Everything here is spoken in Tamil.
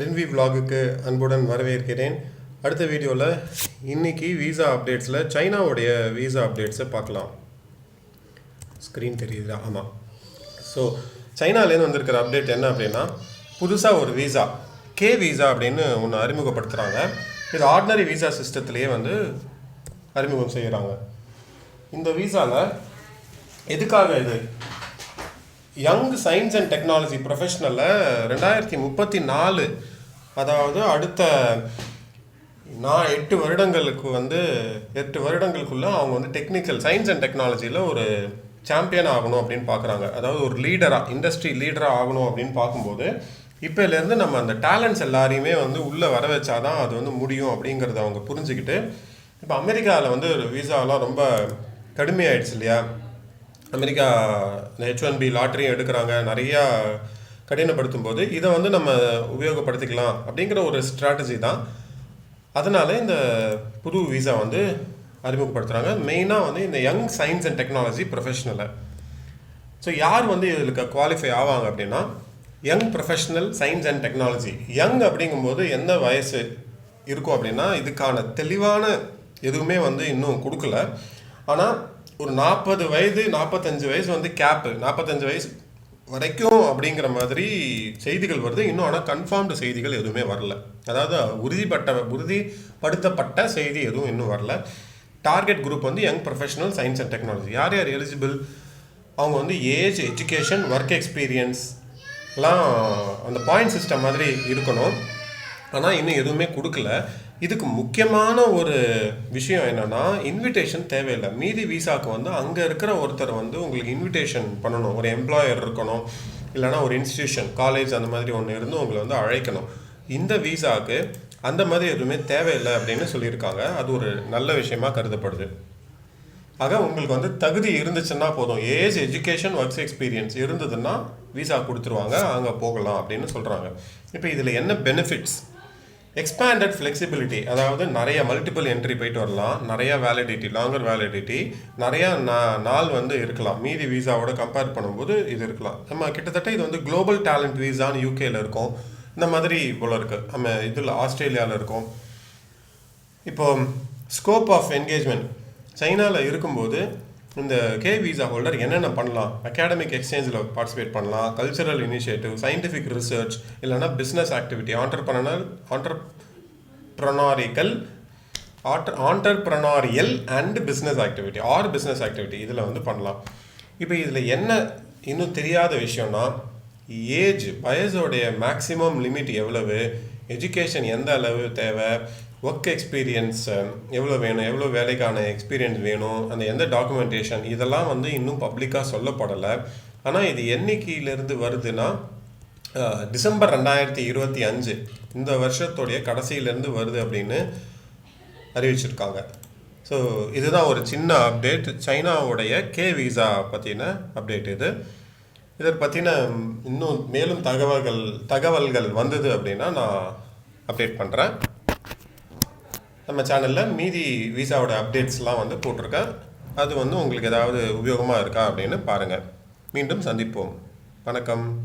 ரின்வி விலாகுக்கு அன்புடன் வரவேற்கிறேன். அடுத்த வீடியோவில் இன்றைக்கி வீசா அப்டேட்ஸில் சைனாவுடைய வீசா அப்டேட்ஸை பார்க்கலாம். ஸ்க்ரீன் தெரியுதா ஆமாம் ஸோ சைனாலேருந்து வந்திருக்கிற அப்டேட் என்ன அப்படின்னா புதுசாக ஒரு வீசா கே வீசா அப்படின்னு ஒன்று அறிமுகப்படுத்துகிறாங்க இது ஆர்டினரி வீசா சிஸ்டத்துலேயே வந்து அறிமுகம் செய்கிறாங்க இந்த வீசாவில் எதுக்காக இது? யங் சயின்ஸ் அண்ட் டெக்னாலஜி ப்ரொஃபஷனலில் ரெண்டாயிரத்தி முப்பத்தி நாலு அதாவது அடுத்த நான் எட்டு வருடங்களுக்கு வந்து எட்டு வருடங்களுக்குள்ளே அவங்க வந்து டெக்னிக்கல் சயின்ஸ் அண்ட் டெக்னாலஜியில் ஒரு சாம்பியன் ஆகணும் அப்படின்னு பார்க்குறாங்க அதாவது ஒரு லீடராக இண்டஸ்ட்ரி லீடராக ஆகணும் அப்படின்னு பார்க்கும்போது இப்போலேருந்து நம்ம அந்த டேலண்ட்ஸ் எல்லாரையுமே வந்து உள்ளே வர வச்சாதான் அது வந்து முடியும் அப்படிங்கிறத அவங்க புரிஞ்சுக்கிட்டு இப்போ அமெரிக்காவில் வந்து விசாலாம் ரொம்ப கடுமையாயிடுச்சு இல்லையா? அமெரிக்கா ஹெச் ஒன் பி லாட்ரியும் எடுக்கிறாங்க. நிறையா கடினப்படுத்தும் போது இதை வந்து நம்ம உபயோகப்படுத்திக்கலாம் அப்படிங்கிற ஒரு ஸ்ட்ராட்டஜி தான். அதனால் இந்த புது விசா வந்து அறிமுகப்படுத்துகிறாங்க மெயினாக வந்து இந்த யங் சயின்ஸ் அண்ட் டெக்னாலஜி ப்ரொஃபஷனலை ஸோ யார் வந்து இதுக்கு குவாலிஃபை ஆவாங்க அப்படின்னா young professional science and technology young அப்படிங்கும்போது எந்த வயசு இருக்கும் அப்படின்னா இதுக்கான தெளிவான எதுவுமே வந்து இன்னும் கொடுக்கல. ஆனால் ஒரு நாற்பது வயது நாற்பத்தஞ்சு வயசு வந்து கேப்பு. நாற்பத்தஞ்சு வயசு வரைக்கும் அப்படிங்கிற மாதிரி செய்திகள் வருது. இன்னும் ஆனால் கன்ஃபார்ம்டு செய்திகள் எதுவுமே வரல. அதாவது உறுதிப்பட்ட உறுதிப்படுத்தப்பட்ட செய்தி எதுவும் இன்னும் வரல. டார்கெட் குரூப் வந்து young professional science and technology யார் யார் எலிஜிபிள் அவங்க வந்து ஏஜ் எஜுகேஷன் ஒர்க் எக்ஸ்பீரியன்ஸ்லாம் அந்த பாயிண்ட் சிஸ்டம் மாதிரி இருக்கணும். ஆனால் இன்னும் எதுவுமே கொடுக்கல. இதுக்கு முக்கியமான ஒரு விஷயம் என்னன்னா இன்விடேஷன் தேவையில்லை. மீதி விசாக்கு வந்து அங்கே இருக்கிற ஒருத்தர் வந்து உங்களுக்கு இன்விடேஷன் பண்ணணும். ஒரு எம்ப்ளாயர் இருக்கணும். இல்லைனா ஒரு இன்ஸ்டியூஷன் காலேஜ் அந்த மாதிரி ஒன்று இருந்து உங்களை வந்து அழைக்கணும். இந்த விசாக்கு அந்த மாதிரி எதுவுமே தேவையில்லை அப்படின்னு சொல்லியிருக்காங்க. அது ஒரு நல்ல விஷயமா கருதப்படுது. ஆக உங்களுக்கு வந்து தகுதி இருந்துச்சுன்னா போதும். ஏஜ் எஜுகேஷன் ஒர்க்ஸ் எக்ஸ்பீரியன்ஸ் இருந்ததுன்னா விசா கொடுத்துருவாங்க. அங்கே போகலாம் அப்படின்னு சொல்கிறாங்க இப்போ இதில் என்ன பெனிஃபிட்ஸ் எக்ஸ்பேண்டட் ஃப்ளெக்சிபிலிட்டி அதாவது நிறைய மல்டிபிள் என்ட்ரி போயிட்டு வரலாம். நிறையா வேலிடிட்டி லாங்கர் வேலிடிட்டி நிறையா நா நாள் வந்து இருக்கலாம். மீதி விசாவோட கம்பேர் பண்ணும்போது இது இருக்கலாம். நம்ம கிட்டத்தட்ட இது வந்து குளோபல் டேலண்ட் விசான்னு யூகேல இருக்கும். இந்த மாதிரி போல இருக்கு. நம்ம இதில் ஆஸ்திரேலியாவில் இருக்கும். இப்போ ஸ்கோப் ஆஃப் என்கேஜ்மெண்ட் சைனாவில் இருக்கும்போது இந்த கே விசா ஹோல்டர் என்னென்ன பண்ணலாம்? அகாடமிக் எக்ஸ்சேஞ்சில் பார்ட்டிசிபேட் பண்ணலாம். கல்ச்சரல் இனிஷியேட்டிவ் சயின்டிஃபிக் ரிசர்ச் இல்லைனா பிஸ்னஸ் ஆக்டிவிட்டி ஆண்டர்பனல் ஆண்டர்ப்ரனாரிக்கல் ஆண்டர் entrepreneurial and business activity or business activity இதில் வந்து பண்ணலாம். இப்போ இதில் என்ன இன்னும் தெரியாத விஷயம்னா ஏஜ் வயசோடைய மேக்ஸிமம் லிமிட் எவ்வளவு? எஜுகேஷன் எந்த அளவு தேவை? ஒர்க் எக்ஸ்பீரியன்ஸ் எவ்வளோ வேணும்? எவ்வளோ வேலைக்கான எக்ஸ்பீரியன்ஸ் வேணும்? அந்த எந்த டாக்குமெண்டேஷன் இதெல்லாம் வந்து இன்னும் பப்ளிக்காக சொல்லப்படலை. ஆனால் இது என்னைக்கிலேருந்து வருதுன்னா டிசம்பர் ரெண்டாயிரத்தி இருபத்தி அஞ்சு இந்த வருஷத்துடைய கடைசியிலேருந்து வருது அப்படின்னு அறிவிச்சிருக்காங்க. ஸோ இதுதான் ஒரு சின்ன அப்டேட் சைனாவுடைய கே விசா பற்றின அப்டேட் இது. இதை பற்றின இன்னும் மேலும் தகவல்கள் தகவல்கள் வந்தது அப்படின்னா நான் அப்டேட் பண்ணுறேன் நம்ம சேனலில் மீதி விசாவோட அப்டேட்ஸ்லாம் வந்து போட்டிருக்கேன். அது வந்து உங்களுக்கு ஏதாவது உபயோகமாக இருக்கா அப்படின்னு பாருங்கள் மீண்டும் சந்திப்போம். வணக்கம்.